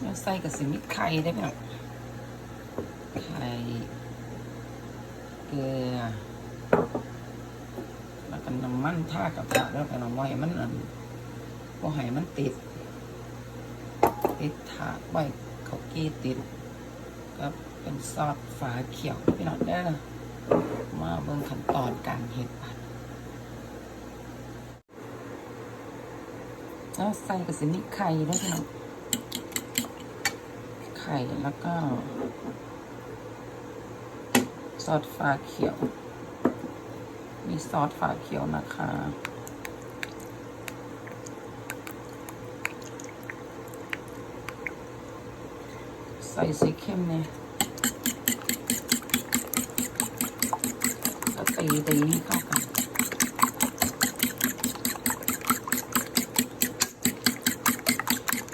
แล้วใส่กับสิมิไข่ได้ไหมไข่เกลือแล้วก็น้ำมันท่ากระทะแล้วก็น้ำไว้มันอันก็ให้มันติด ติดถาดไว้เขากี้ติดก็เป็นซอสฝาเขียวพี่น้องเด้อมาเบิ่งขั้นตอนการเฮ็ดบัดแล้วใส่กับสิมีไข่ด้พี่น้อง ไข่แล้วก็ ซอสฝาเขียว มีซอสฝาเขียวนะคะใส่สีเข้มเนี่ยตีตีให้เข้ากัน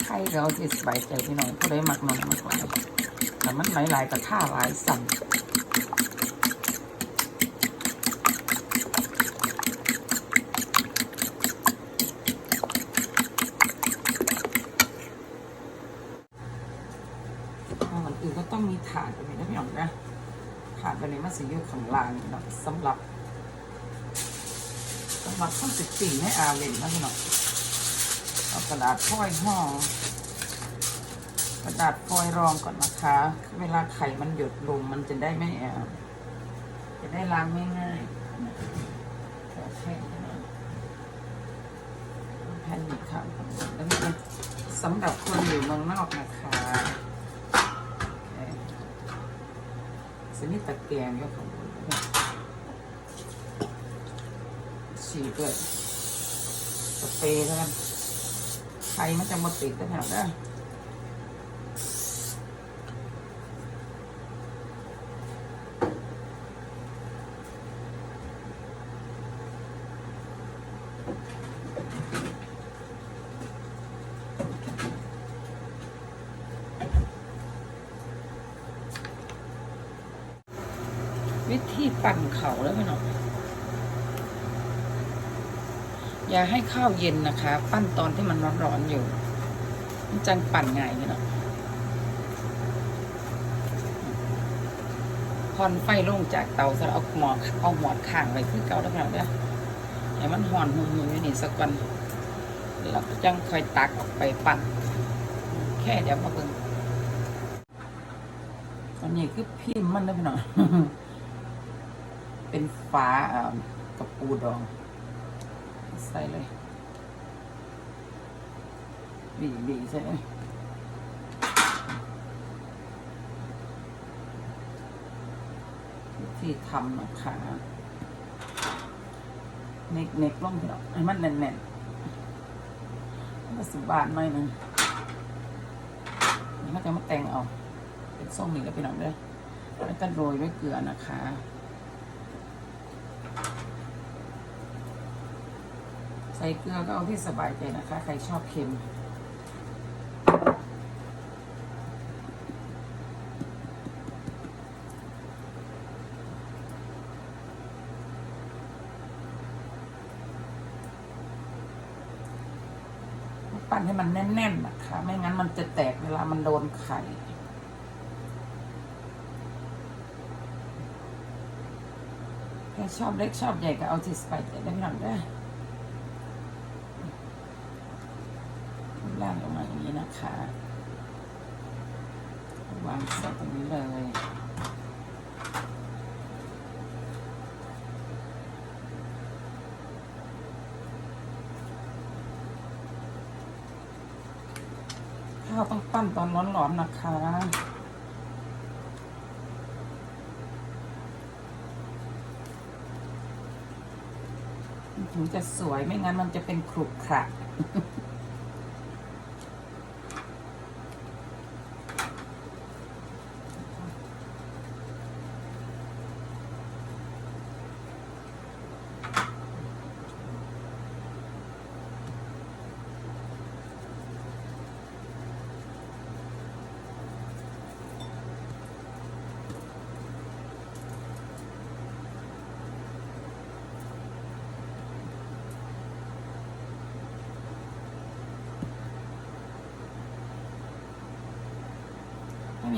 ไข่ เราที่สบายใจพี่น้องเขาได้หมักน่อยมากกว่าแต่มันหลายๆกับท่าหลายสั่งก่อนอื่นก็ต้องมีถาดแบบนี้นะพี่น้องนะถาดแบบนี้มันสีอยู่ข้างล่างนี่เนาะสำหรับสำหรับข้าวสิบสี่ให้อาเล่นนะพี่น้องเอากระดาษฟอยห่อ ระดาษฟอยรองก่อนนะคะ เวลาไข่มันหยดลงมันจะได้ไม่แอบจะได้ล้างง่ายๆนะขอแค่นี้นะแผ่นนี้ค่ะแล้วนี่นะสำหรับคนอยู่เมืองนอกนะคะสนิทตะแกรงก็ของฉีดด้วยสเปรย์แล้วกันไข่มันจะมาติดกันแถวนั้น วิธีปั่นเขาแล้วพี่น้องอย่าให้ข้าวเย็นนะคะ ปั้นตอนที่มันร้อนๆอยู่ มันจังปั่นง่ายพี่น้องพอนไฟลงจากเตาจะเอาหมอเอาหมอดข้างไว้คือเก่าแล้วพี่น้องเด้อให้มันห่อนหุ่มๆอยู่นี่สักวันแล้วจังค่อยตักออกไปปั่น แค่เดี๋ยวมาเบิ่งอันนี้คือพิมพ์มันนะพี่น้อง เป็นฟ้าอ่ากับปูดอง ใส่เลยบีบีใช่ไหมที่ทำนะคะเน็กเน็กล่องเถอะให้มันแน่นๆมันสุบานหน่อยหนึงแล้วก็จะมาแต่งเอา เป็นส้มนี่ก็เป็นหน่อยด้วยแล้วก็โรยด้วยเกลือนะคะ ใส่เกลือก็เอาที่สบายใจนะคะ ใครชอบเค็ม ปั้นให้มันแน่นๆนะคะ ไม่งั้นมันจะแตกเวลามันโดนไข่ ใครชอบเล็กชอบใหญ่ก็เอาที่สบายใจได้ไม่หน่อยเด้ล่างลงมาอย่างนี้นะคะวางใส่ตรงนี้เลยข้าวต้องปั้นตอนร้อนๆนะคะ ถึงจะสวยไม่งั้นมันจะเป็นขรุขระ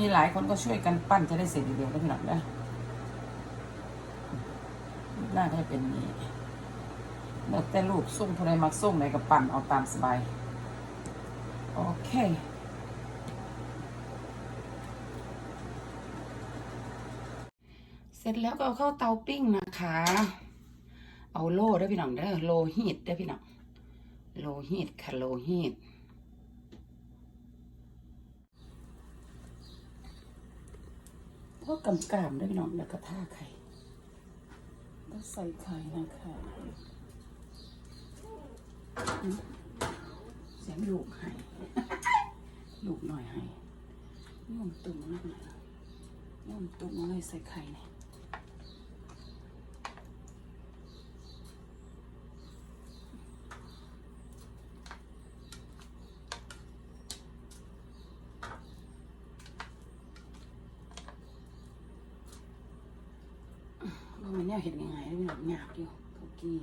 มีหลายคนก็ช่วยกันปั้นจะได้เสร็จเร็วๆได้พี่น้องนะหน้าก็จะเป็นนี้แล้วแต่รูปส้มผู้ใดมักส้มไหนก็ปั้นเอาตามสบาย โอเคเสร็จแล้วก็เอาเข้าเตาปิ้งนะคะ เอาโล่ได้พี่น้องเด้โลฮีตได้พี่น้อง โลฮีตค่ะโลฮีต ก็กำกามได้อพี่น้องแล้วก็ท่าไข่ก็ใส่ไข่นะคะอืมเสียงลูกให้ลูกหน่อยให้ย่อมตุ่มนิดหน่อยย่อมตุ่มเลยใส่ไข่เนี่ย มันเนี่ยเห็ดง่ายๆแล้วมันแบบยากอยู่ทุกกี้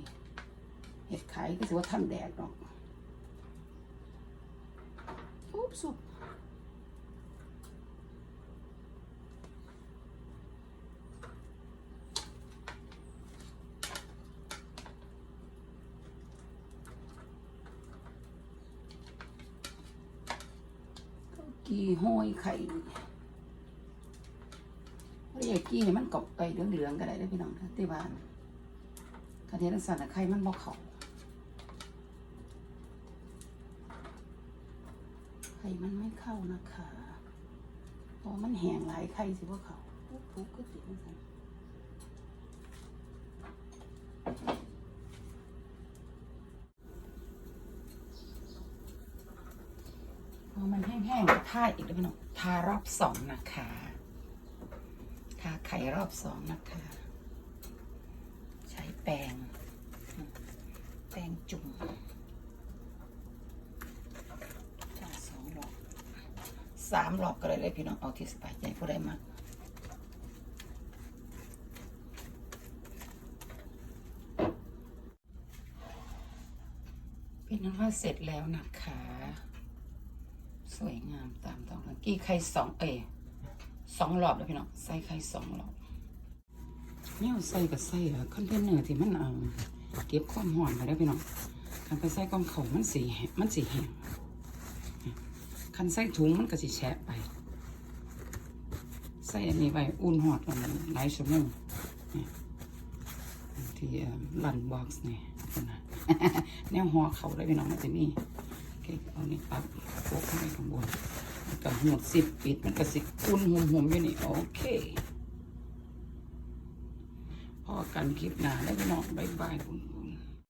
เห็ดไข่ก็ถือว่าท่านแดดดอกอุ๊บสุบทุกกี้ห้อยไข่ กกี้ให้มันกบไปเหลืองๆก็ได้เด้พี่น้องที่บ้านกระเทียมสั่นอะไข่มันบ่เขาไข่มันไม่เข้านะคะเพราะมันแห้งหลายไข่สิบ่เขาปุ๊บปุ๊บก็ติดมันสั่นพอมันแห้งๆก็ทาอีกเด้อพี่น้องทารอบสองนะคะทา ข่รอบสองนะคะ ใช้แป้งแป้งจุ่มสองรอบสามรอบก็เลยเลยพี่น้องเอาที่สบายใจผู้ใดมากเป็นนั้นว่าเสร็จแล้วนะคะ สวยงามตามต้องกี่ไข่สองเอย สองรอบแล้วพี่น้องใส่ไข่สองรอบเนี่ยใส่กับใส่อะคอนเทนเนอร์ที่มันเอาเก็บความร้อนไปได้วพี่น้องคันไปใส่กองเขามันสีแหงมันสีแห้งคันใส่ถุงมันก็สิแฉะไป ใส่อันนี้ไปอุ่นหอดกันหลายชั่วโมงนี่ที่ลันบ็อกซ์นี่คนนะแนวหัวเขาได้พี่น้องมันจะมีโอเคเอานี่ปั๊บโป๊กขึ้นไปข้างบน กับหมดสิบปิดมันก็สิอุ่นหุมห่มอยู่นี่ โอเคพอกันคลิปหน้าได้พี่น้องบายบายคุณ